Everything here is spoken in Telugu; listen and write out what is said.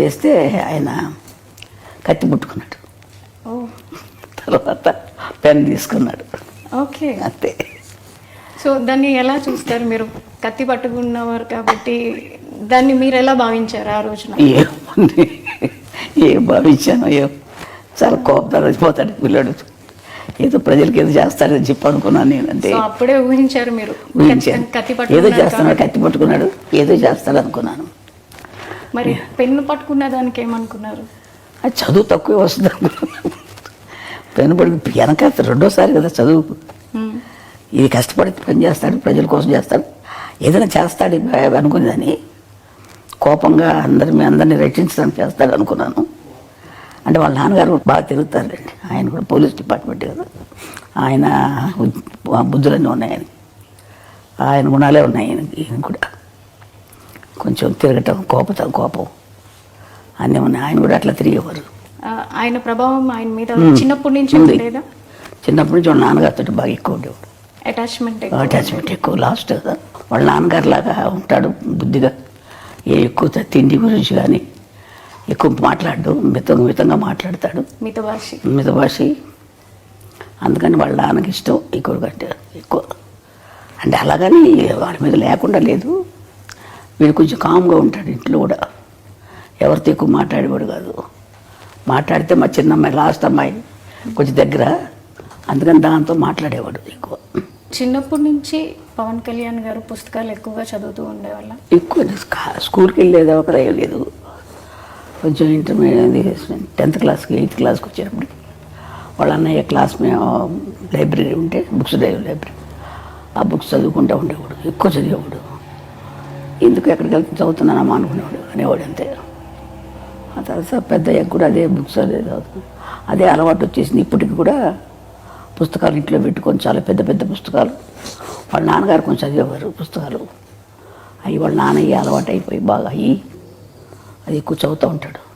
చేస్తే ఆయన కత్తి పుట్టుకున్నాడు ఓ. తర్వాత పెన్ తీసుకున్నాడు. ఓకే. అంతే. సో దాన్ని ఎలా చూస్తారు మీరు? కత్తి పట్టుకున్నవారు కాబట్టి దాన్ని మీరు ఎలా భావించారు ఆ రోజున? ఏముంది? ఏం భావించాను ఏం? చాలా కోపం రచిపోతాడు పిల్లడు. ఏదో ప్రజలకి ఏదో చేస్తాడని చెప్పి అనుకున్నాను నేను సో అప్పుడే ఊహించారు మీరు. ఊహించాను. ఏదో చేస్తున్నాడు. కత్తి పట్టుకున్నాడు ఏదో చేస్తాడు అనుకున్నాను. మరి పెన్ను పట్టుకున్న దానికి ఏమనుకున్నారు? అది చదువు తక్కువే వస్తుంది అనుకున్నాను. పెను పడి వెనక రెండోసారి కదా చదువు. ఇది కష్టపడి పని చేస్తాడు ప్రజల కోసం చేస్తాడు. ఏదైనా చేస్తాడు అనుకునేదని కోపంగా అందరి మీ అందరినీ రక్షించడానికి చేస్తాడు అనుకున్నాను. అంటే వాళ్ళ నాన్నగారు బాగా తిరుగుతారులేండి. ఆయన కూడా పోలీస్ డిపార్ట్మెంట్ కదా. ఆయన బుద్ధులన్నీ ఉన్నాయి ఆయనకి ఆయన గుణాలే ఉన్నాయి ఆయనకి కూడా. కొంచెం తిరగటం కోపం కోపం. అన్నీ ఉన్నాయి. ఆయన కూడా అట్లా తిరిగేవారు. ఆయన ప్రభావం ఆయన మీద. చిన్నప్పటి నుంచి. ఉండేదా? చిన్నప్పటి నుంచి వాళ్ళ నాన్నగారితో బాగా ఎక్కువ ఉండేవాడు. అటాచ్మెంట్ అటాచ్మెంట్ ఎక్కువ లాస్ట్ కదా వాళ్ళ నాన్నగారు లాగా ఉంటాడు బుద్ధిగా. ఏ ఎక్కువ తిండి గురించి కానీ ఎక్కువ మాట్లాడు మిత మితంగా మాట్లాడతాడు. మిత భాష. మిత భాష. అందుకని వాళ్ళ నాన్నకి ఇష్టం ఎక్కువ కంటే ఎక్కువ. అంటే అలాగని వాడి మీద లేకుండా లేదు. వీడు కొంచెం కామ్గా ఉంటాడు ఇంట్లో కూడా. ఎవరితో ఎక్కువ మాట్లాడేవాడు కాదు. మాట్లాడితే మా చిన్న అమ్మాయి లాస్ట్ అమ్మాయి కొంచెం దగ్గర. అందుకని దాంతో మాట్లాడేవాడు ఎక్కువ. చిన్నప్పటి నుంచి పవన్ కళ్యాణ్ గారు పుస్తకాలు ఎక్కువగా చదువుతూ ఉండేవాళ్ళ? ఎక్కువ స్కా- స్కూల్కి వెళ్ళేది ఒక లేదు. కొంచెం ఇంటర్మీడియట్ టెన్త్ క్లాస్కి ఎయిత్ క్లాస్కి వచ్చేటప్పుడు వాళ్ళ అన్నయ్య క్లాస్ మేము లైబ్రరీ ఉంటే బుక్స్ లైబ్రరీ ఆ బుక్స్ చదువుకుంటూ ఉండేవాడు. ఎక్కువ చదివేవాడు. ఎందుకు ఎక్కడికి వెళ్తే చదువుతున్నానమ్మా అనుకునేవాడు అనేవాడు అంతే. ఆ తర్వాత పెద్ద కూడా అదే బుక్స్ అదే చదువుతాను అదే అలవాటు వచ్చేసింది. ఇప్పటికి కూడా పుస్తకాలు ఇంట్లో పెట్టుకొని చాలా పెద్ద పెద్ద పుస్తకాలు. వాళ్ళ నాన్నగారు కొంచెం చదివేవారు పుస్తకాలు. అవి వాళ్ళ నాన్నయ్య అలవాటు అయిపోయి బాగా అయ్యి అది ఎక్కువ చదువుతూ ఉంటాడు.